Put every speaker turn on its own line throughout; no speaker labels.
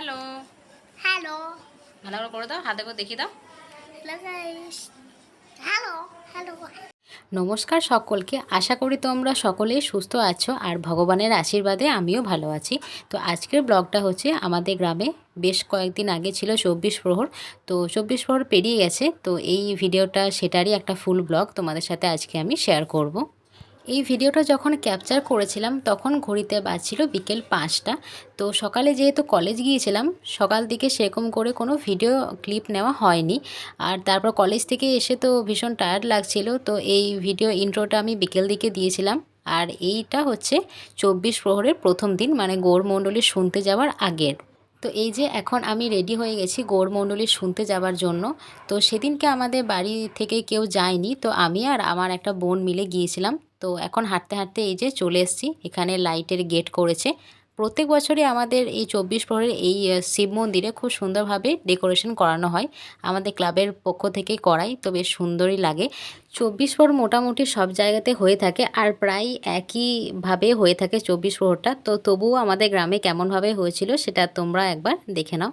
Hello
hello
ভালো করে করে দাও হাতে করে দেখিয়ে দাও।
হ্যালো হ্যালো হ্যালো
নমস্কার সকলকে আশা করি তোমরা সকলেই সুস্থ আছো আর ভগবানের আশীর্বাদে আমিও ভালো আছি। তো আজকের ব্লগটা হচ্ছে আমাদের গ্রামে বেশ কয়েকদিন আগে ছিল চব্বিশ প্রহর। তো চব্বিশ প্রহর পেরিয়ে গেছে তো এই ভিডিওটা সেটারই একটা ফুল ব্লগ তোমাদের সাথে আজকে আমি শেয়ার করব। এই ভিডিওটা যখন ক্যাপচার করেছিলাম, তখন ঘড়িতে বাজছিল বিকেল পাঁচটা। তো সকালে যেহেতু কলেজ গিয়েছিলাম, সকাল দিকে সেরকম করে কোনো ভিডিও ক্লিপ নেওয়া হয়নি। আর তারপর কলেজ থেকে এসে তো ভীষণ টায়ার্ড লাগছিল, তো এই ভিডিও ইন্ট্রোটা আমি বিকেল দিকে দিয়েছিলাম। আর এইটা হচ্ছে চব্বিশ প্রহরের প্রথম দিন মানে গৌরমণ্ডলী শুনতে যাওয়ার আগের। তো এই যে এখন আমি রেডি হয়ে গেছি গৌরমণ্ডলী শুনতে যাওয়ার জন্য। তো সেদিনকে আমাদের বাড়ি থেকে কেউ যায়নি, তো আমি আর আমার একটা বোন মিলে গিয়েছিলাম। তো এখন হাঁটতে হাঁটতে এই যে চলে এসেছি। এখানে লাইটের গেট করেছে। প্রত্যেক বছরই আমাদের এই চব্বিশ প্রহরের এই শিব মন্দিরে খুব সুন্দরভাবে ডেকোরেশন করানো হয়। আমাদের ক্লাবের পক্ষ থেকে করাই, তো বেশ সুন্দরই লাগে। চব্বিশ প্রহর মোটামুটি সব জায়গাতে হয়ে থাকে আর প্রায় একইভাবে হয়ে থাকে চব্বিশ প্রহরটা তো তবুও আমাদের গ্রামে কেমনভাবে হয়েছিল সেটা তোমরা একবার দেখে নাও।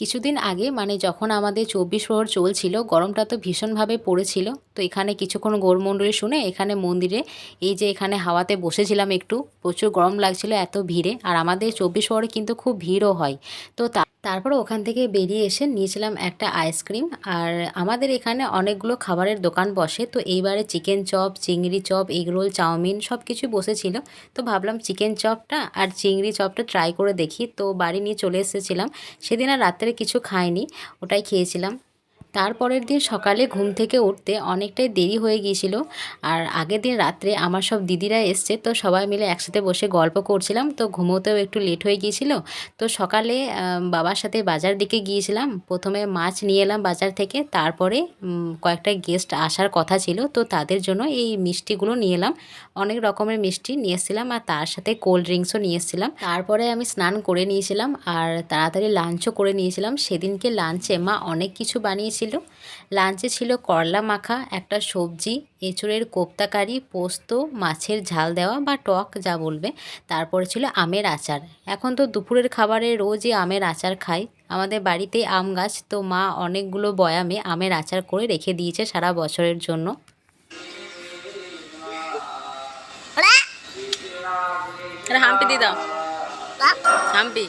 কিছুদিন আগে মানে যখন আমাদের চব্বিশ প্রহর চলছিল, গরমটা তো ভীষণভাবে পড়েছিল। তো এখানে কিছুক্ষণ গৌরমণ্ডলী শুনে এখানে মন্দিরে, এই যে এখানে হাওয়াতে বসেছিলাম একটু, প্রচুর গরম লাগছিল, এত ভিড়ে। আর আমাদের চব্বিশ প্রহরে কিন্তু খুব ভিড়ও হয়। তো তা তারপরে ওখান থেকে বেরিয়ে এসে নিয়েছিলাম একটা আইসক্রিম। আর আমাদের এখানে অনেকগুলো খাবারের দোকান বসে, তো এইবারে চিকেন চপ, চিংড়ি chop egg roll chow mein সব কিছু বসেছিল। তো ভাবলাম চিকেন চপটা আর চিংড়ি চপটা ট্রাই করে দেখি। তো বাড়ি নিয়ে চলে এসেছিলাম। সেদিন আর রাত্রে কিছু খাইনি, ওটাই খেয়েছিলাম। তারপরের দিন সকালে ঘুম থেকে উঠতে অনেকটাই দেরি হয়ে গিয়েছিল। আর আগের দিন রাত্রে আমার সব দিদিরা এসছে, তো সবাই মিলে একসাথে বসে গল্প করছিলাম। তো ঘুমোতেও একটু লেট হয়ে গিয়েছিল। তো সকালে বাবার সাথে বাজার দিকে গিয়েছিলাম। প্রথমে মাছ নিয়ে এলাম বাজার থেকে, তারপরে কয়েকটা গেস্ট আসার কথা ছিল। তো তাদের জন্য এই মিষ্টিগুলো নিয়ে এলাম। অনেক রকমের মিষ্টি নিয়ে এসেছিলাম আর তার সাথে কোল্ড ড্রিঙ্কসও নিয়ে এসেছিলাম। তারপরে আমি স্নান করে নিয়েছিলাম আর তাড়াতাড়ি লাঞ্চও করে নিয়েছিলাম। সেদিনকে লাঞ্চে মা অনেক কিছু বানিয়েছিল লাঞ্চে ছিল করলা মাখা একটা সবজি এঁচুড়ের কোপ্তা কারি পোস্ত মাছের ঝাল দেওয়া বা টক যা বলবে। তারপরে ছিল আমের আচার। এখন তো দুপুরের খাবারে রোজই আমের আচার খাই। আমাদের বাড়িতে আম গাছ তো মা অনেকগুলো বয়ামে আমের আচার করে রেখে দিয়েছে সারা বছরের জন্য।
হাম্পি দিয়ে দাও। হাম্পি।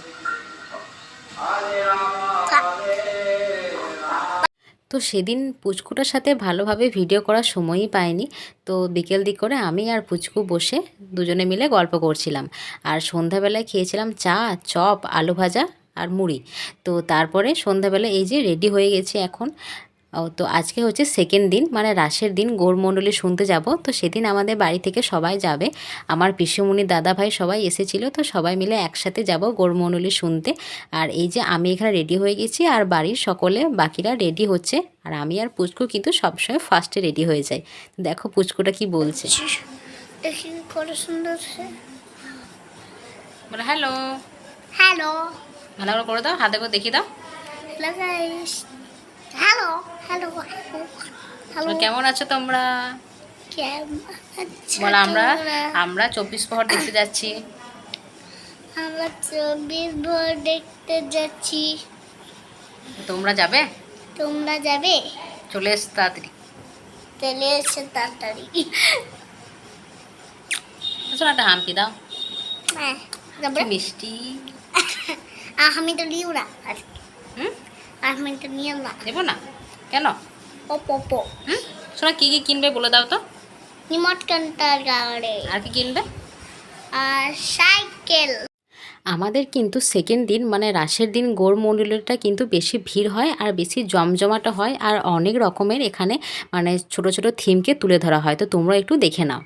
তো সেদিন পুচকুটার সাথে ভালোভাবে ভিডিও করার সময়ই পাইনি। তো বিকেল দিক করে আমি আর পুচকু বসে দুজনে মিলে গল্প করছিলাম। আর সন্ধ্যাবেলায় খেয়েছিলাম চা, চপ, আলু ভাজা আর মুড়ি। তো তারপরে সন্ধ্যাবেলা এই যে রেডি হয়ে গেছে এখন। ও, তো আজকে হচ্ছে সেকেন্ড দিন মানে রাসের দিন গৌরমণ্ডলী শুনতে যাব। তো সেদিন আমাদের বাড়ি থেকে সবাই যাবে। আমার পিসুমণি দাদা ভাই সবাই এসেছিল তো সবাই মিলে একসাথে যাব গৌরমণ্ডলী শুনতে। আর এই যে আমি এখানে রেডি হয়ে গেছি আর বাড়ির সকলে বাকিরা রেডি হচ্ছে। আর আমি আর পুচকু কিন্তু সবসময় ফার্স্টে রেডি হয়ে যাই। দেখো পুচকুটা কি বলছে।
হ্যালো।
হ্যালো।
ভালো করে করে দাও হাতে করে দেখিয়ে দাও।
হ্যালো। হ্যালো হ্যালো
কেমন আছো তোমরা? বলো আমরা আমরা চব্বিশ প্রহর দেখতে যাচ্ছি।
আমরা চব্বিশ ভোর দেখতে যাচ্ছি।
তোমরা যাবে?
তোমরা যাবে?
চলে এস তাড়াতাড়ি।
চলে এসে তাড়াতাড়ি।
শোনো একটা হাম্পি দাও।
হ্যাঁ
মিষ্টি?
আমি তো নিও না।
হুম?
আমি তো নিও না।
দেবো না? কেন? হুম? শোনো কী কী কিনবে বলে দাও তো।
নিমট কান্তার গাড়ি।
আর কি কিনবে?
আর সাইকেল।
আমাদের কিন্তু সেকেন্ড দিন মানে রাসের দিন গৌরমণ্ডলীটা কিন্তু বেশি ভিড় হয় আর বেশি জমজমাটা হয় আর অনেক রকমের এখানে মানে ছোট ছোট থিমকে তুলে ধরা হয়। তো তোমরা একটু দেখে নাও।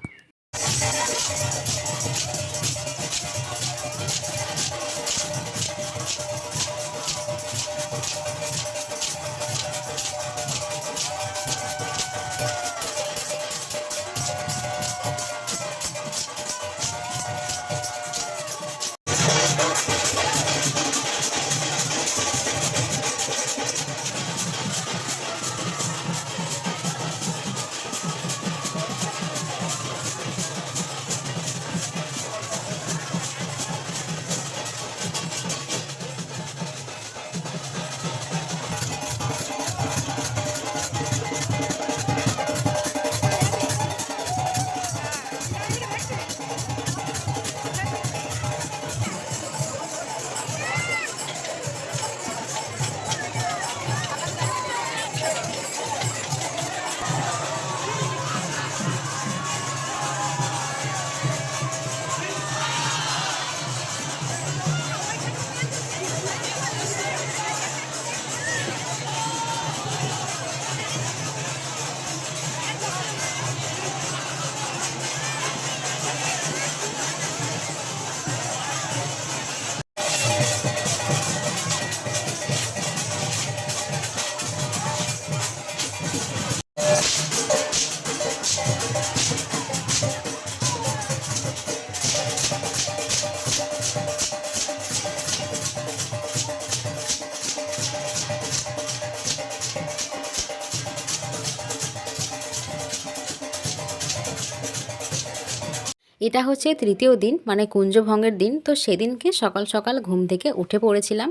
এটা হচ্ছে তৃতীয় দিন মানে কুঞ্জভঙ্গের দিন। তো সেদিনকে সকাল সকাল ঘুম থেকে উঠে পড়েছিলাম।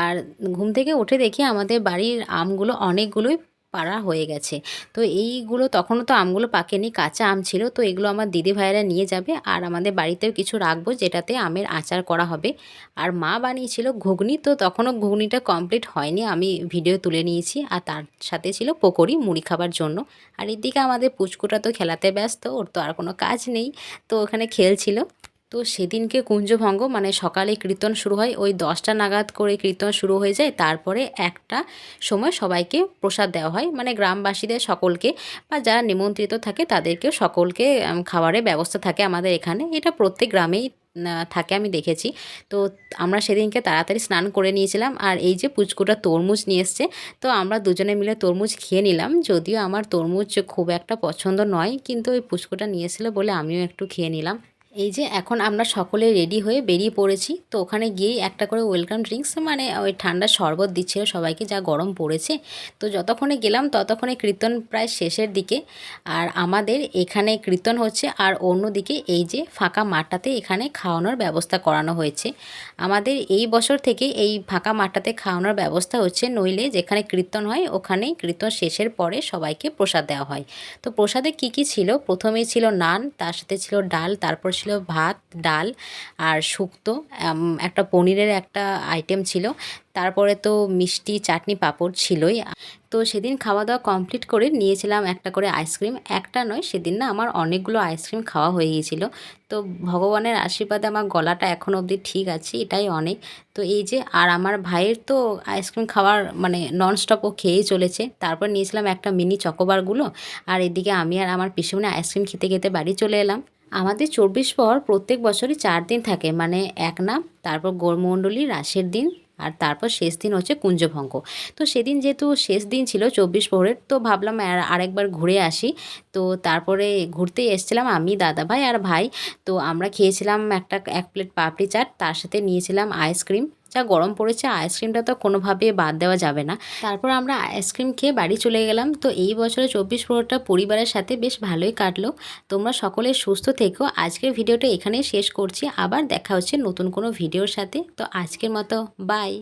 আর ঘুম থেকে উঠে দেখি আমাদের বাড়ির আমগুলো অনেকগুলোই পাড়া হয়ে গেছে। তো এইগুলো তখনও তো আমগুলো পাকেনি, কাঁচা আম ছিল। তো এগুলো আমার দিদি নিয়ে যাবে আর আমাদের বাড়িতেও কিছু রাখব যেটাতে আমের আচার করা হবে। আর মা বানিয়েছিল ঘুগনি, তো তখনও ঘুগনিটা কমপ্লিট হয়নি। আমি ভিডিও তুলে নিয়েছি আর তার সাথে ছিল পকোড়ি মুড়ি খাবার জন্য। আর এদিকে আমাদের পুচকুটা তো খেলাতে ব্যস্ত, ওর তো আর কোনো কাজ নেই। তো ওখানে খেলছিল। তো সেদিনকে কুঞ্জভঙ্গ মানে সকালে কীর্তন শুরু হয়, ওই দশটা নাগাদ করে কীর্তন শুরু হয়ে যায়, তারপরে একটা সময় সবাইকে প্রসাদ দেওয়া হয় মানে গ্রামবাসীদের সকলকে, বা যারা নিমন্ত্রিত থাকে তাদেরকেও সকলকে খাবারের ব্যবস্থা থাকে আমাদের এখানে, এটা প্রত্যেক গ্রামেই থাকে আমি দেখেছি। তো আমরা সেদিনকে তাড়াতাড়ি স্নান করে নিয়েছিলাম, আর এই যে পুচকুটা তরমুজ নিয়ে এসছে, তো আমরা দুজনে মিলে তরমুজ খেয়ে নিলাম, যদিও আমার তরমুজ খুব একটা পছন্দ নয়, কিন্তু ওই পুচকুটা নিয়ে এসেছিল বলে আমিও একটু খেয়ে নিলাম। এই যে এখন আমরা সকলে রেডি হয়ে বেরিয়ে পড়েছি। তো ওখানে গিয়েই একটা করে ওয়েলকাম ড্রিঙ্কস মানে ওই ঠান্ডা শরবত দিচ্ছিল সবাইকে যা গরম পড়েছে। তো যতক্ষণে গেলাম ততক্ষণে কীর্তন প্রায় শেষের দিকে। আর আমাদের এখানে কীর্তন হচ্ছে আর অন্যদিকে এই যে ফাঁকা মাঠটাতে এখানে খাওয়ানোর ব্যবস্থা করানো হয়েছে। আমাদের এই বছর থেকে এই ফাঁকা মাঠটাতে খাওয়ানোর ব্যবস্থা হচ্ছে, নইলে যেখানে কীর্তন হয় ওখানে কীর্তন শেষের পরে সবাইকে প্রসাদ দেওয়া হয়। তো প্রসাদে কি কি ছিল? প্রথমেই ছিল নান, তার সাথে ছিল ডাল, তারপর ছিল ভাত, ডাল আর শুক্তো। একটা পনিরের একটা আইটেম ছিল। তারপরে তো মিষ্টি চাটনি পাঁপড় ছিলই। তো সেদিন খাওয়া দাওয়া কমপ্লিট করে নিয়েছিলাম একটা করে আইসক্রিম একটা নয়, সেদিন না আমার অনেকগুলো আইসক্রিম খাওয়া হয়ে গিয়েছিল। তো ভগবানের আশীর্বাদে আমার গলাটা এখনও অবধি ঠিক আছে, এটাই অনেক। তো এই যে, আর আমার ভাইয়ের তো আইসক্রিম খাওয়ার মানে ননস্টপ ও খেয়েই চলেছে। তারপর নিয়েছিলাম একটা মিনি চকোবারগুলো আর এদিকে আমি আর আমার পিছনে আইসক্রিম খেতে খেতে বাড়ি চলে এলাম। আমাদের চব্বিশ পর প্রত্যেক বছরই চার দিন থাকে মানে এক নাম তারপর গৌরমণ্ডলী রাসের দিন, আর তারপর শেষ দিন হচ্ছে কুঞ্জভঙ্গ। তো সেদিন যেহেতু শেষ দিন ছিল চব্বিশ পরের, তো ভাবলাম আরেকবার ঘুরে আসি। তো তারপরে ঘুরতে এসেছিলাম আমি দাদা ভাই আর ভাই। তো আমরা খেয়েছিলাম একটা এক প্লেট পাপড়ি চাট, তার সাথে নিয়েছিলাম আইসক্রিম। যা গরম পড়েছে আইসক্রিমটা তো কোনোভাবে বাদ দেওয়া যাবে না। তারপর আমরা আইসক্রিম খেয়ে বাড়ি চলে গেলাম। তো এই বছরে চব্বিশ পনেরোটা পরিবারের সাথে বেশ ভালোই কাটলো। তোমরা সকলে সুস্থ থেকো। আজকের ভিডিওটা এখানেই শেষ করছি। আবার দেখা হচ্ছে নতুন কোনো ভিডিওর সাথে। তো আজকের মতো বাই